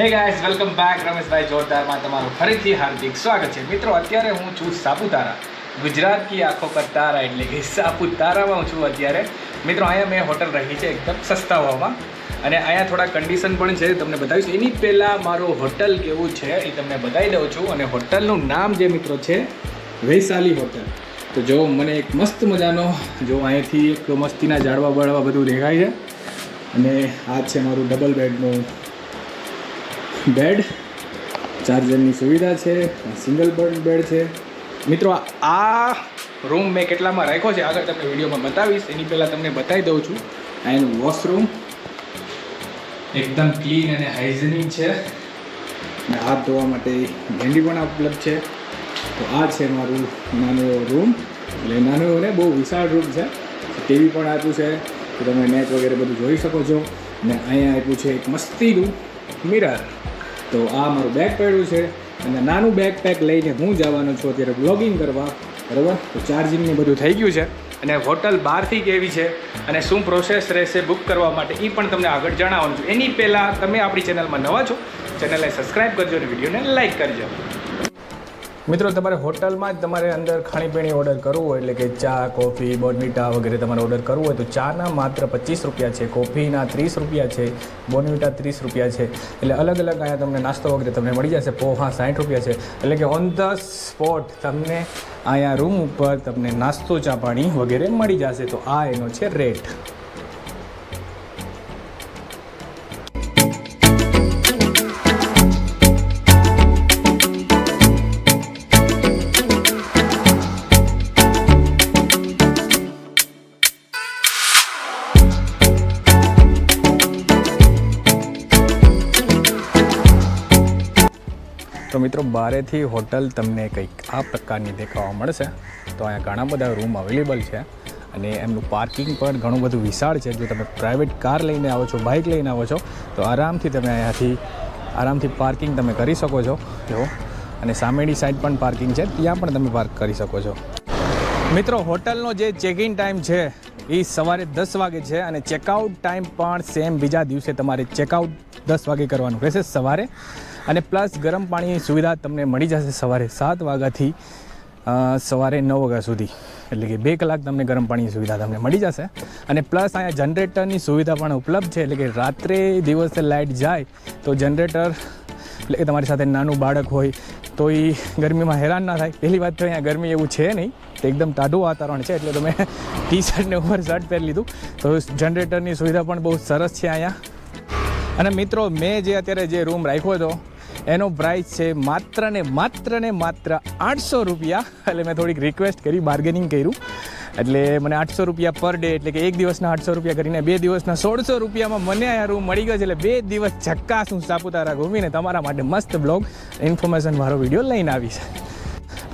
Hey guys welcome back Rameshbhai જોરદારમાં તમારું ફરીથી હાર્દિક સ્વાગત છે. મિત્રો, અત્યારે હું છું સાપુતારા. ગુજરાત કી આંખો પર તારા એટલે કે સાપુતારામાં હું છું અત્યારે. મિત્રો, અહીંયા મેં હોટલ રહી છે એકદમ સસ્તા ભાવમાં. અને અહીંયા થોડા કન્ડિશન પણ છે, તમને બતાવીશ. એની પહેલાં મારું હોટલ કેવું છે એ તમને બતાવી દઉં છું. અને હોટલનું નામ જે મિત્રો છે, વૈશાલી હોટલ. તો જો મને એક મસ્ત મજાનો, જો અહીંયાથી એક મસ્તીના ઝાડવા બળવા બધું દેખાય છે. અને આ છે મારું ડબલ બેડનું બેડ ચાર્જરની સુવિધા છે સિંગલ બેડ છે. મિત્રો આ રૂમ મેં કેટલામાં રાખ્યો છે આગળ તમને વિડીયોમાં બતાવીશ. એની પહેલાં તમને બતાવી દઉં છું. આ એનું વોશરૂમ. એકદમ ક્લીન અને હાઇજેનિક છે. અને હાથ ધોવા માટે ભેંડી પણ ઉપલબ્ધ છે. તો આ છે મારું નાનો રૂમ. એટલે નાનો એવું ને બહુ વિશાળ રૂમ છે. ટીવી પણ આપ્યું છે. તો તમે મેચ વગેરે બધું જોઈ શકો છો. અને અહીંયા આપ્યું છે એક મસ્તીનું મિરર. તો આ મારું બેગ પડ્યું છે અને નાનું બેગ પેક લઈને હું જવાનો છું અત્યારે બ્લોગિંગ કરવા. બરાબર? તો ચાર્જિંગ ને બધું થઈ ગયું છે અને હોટલ બહારથી કેવી છે અને શું પ્રોસેસ રહેશે બુક કરવા માટે એ પણ તમને આગળ જણાવવાનું છું. એની પહેલાં તમે આપણી ચેનલમાં નવા છો ચેનલને સબસ્ક્રાઈબ કરજો અને વિડીયોને લાઈક કરજો. મિત્રો, તમારે હોટલમાં જ તમારે અંદર ખાણીપીણી ઓર્ડર કરવું હોય, એટલે કે ચા, કોફી બોર્નવિટા વગેરે તમારે ઓર્ડર કરવું હોય, તો ચાના માત્ર પચીસ રૂપિયા છે, કોફીના ત્રીસ રૂપિયા છે બોર્નવિટા ત્રીસ રૂપિયા છે. એટલે અલગ અલગ અહીંયા તમને નાસ્તો વગેરે તમને મળી જશે, પોહા સાઠ રૂપિયા છે. એટલે કે ઓન ધ સ્પોટ તમને અહીંયા રૂમ ઉપર તમને નાસ્તો, ચા, પાણી વગેરે મળી જશે. તો આ એનો છે રેટ તો મિત્રો, બારેથી હોટલ તમને કંઈક આ પ્રકારની દેખાવા મળશે. તો અહીંયા ઘણા બધા રૂમ અવેલેબલ છે અને એમનું પાર્કિંગ પણ ઘણું બધું વિશાળ છે. જો તમે પ્રાઇવેટ કાર લઈને આવો છો બાઇક લઈને આવો છો, તો આરામથી તમે અહીંયાથી, આરામથી પાર્કિંગ તમે કરી શકો છો. જો, અને સામેની સાઈડ પણ પાર્કિંગ છે, ત્યાં પણ તમે પાર્ક કરી શકો છો. મિત્રો, હોટલનો જે ચેક ઇન ટાઈમ છે, એ સવારે દસ વાગે છે અને ચેકઆઉટ ટાઈમ પણ સેમ બીજા દિવસે તમારે ચેકઆઉટ દસ વાગે કરવાનું રહેશે સવારે. અને પ્લસ ગરમ પાણીની સુવિધા તમને મળી જશે સવારે સાત વાગ્યાથી સવારે નવ વાગ્યા સુધી. એટલે કે બે કલાક તમને ગરમ પાણીની સુવિધા તમને મળી જશે. અને પ્લસ અહીંયા જનરેટરની સુવિધા પણ ઉપલબ્ધ છે. એટલે કે રાત્રે દિવસે લાઇટ જાય તો જનરેટર, એટલે કે તમારી સાથે નાનું બાળક હોય તો એ ગરમીમાં હેરાન ના થાય. પહેલી વાત તો અહીંયા ગરમી એવું છે નહીં. તો એકદમ ટાઢું વાતાવરણ છે. એટલે તમે ટી શર્ટ ને ઉપર શર્ટ પહેરી લીધું. તો જનરેટરની સુવિધા પણ બહુ સરસ છે અહીંયા. અને મિત્રો, મેં જે અત્યારે જે રૂમ રાખ્યો હતો એનો પ્રાઇસ છે માત્ર ને માત્ર ને માત્ર આઠસો રૂપિયા. એટલે મેં થોડીક રિક્વેસ્ટ કરી બાર્ગેનિંગ કર્યું. એટલે મને આઠસો રૂપિયા પર ડે એટલે કે એક દિવસના આઠસો રૂપિયા કરીને બે દિવસના સોળસો રૂપિયામાં મને આ રૂમ મળી ગયો છે. એટલે બે દિવસ ચક્કાસ હું સાપુતારા ઘૂમીને તમારા માટે મસ્ત બ્લોગ ઇન્ફોર્મેશન મારો વીડિયો લઈને આવી છે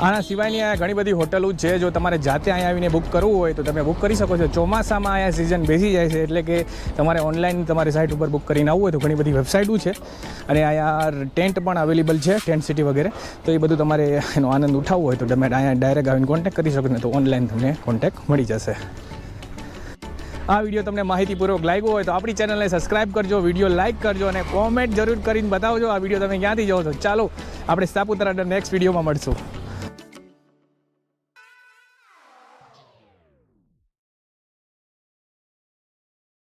આના સિવાયની અહીંયા ઘણી બધી હોટલો છે, જો તમારે જાતે અહીંયા આવીને બુક કરવું હોય તો તમે બુક કરી શકો છો. ચોમાસામાં અહીંયા સિઝન બેસી જાય છે, એટલે કે તમારે ઓનલાઈન તમારી સાઇટ ઉપર બુક કરીને આવવું હોય તો ઘણી બધી વેબસાઇટો છે. અને અહીંયા ટેન્ટ પણ અવેલેબલ છે ટેન્ટ સિટી વગેરે. તો એ બધું તમારે એનો આનંદ ઉઠાવવો હોય તો તમે અહીંયા ડાયરેક્ટ આવીને કોન્ટેક્ટ કરી શકો ને તો ઓનલાઈન તમને કોન્ટેક્ટ મળી જશે. આ વીડિયો તમને માહિતીપૂર્વક લાગ્યો હોય તો આપણી ચેનલને સબસ્ક્રાઇબ કરજો વીડિયો લાઇક કરજો અને કોમેન્ટ જરૂર કરીને બતાવજો. આ વીડિયો તમે ક્યાંથી જાઓ છો? ચાલો, આપણે સાપુતારા નેક્સ્ટ વિડીયોમાં મળશું.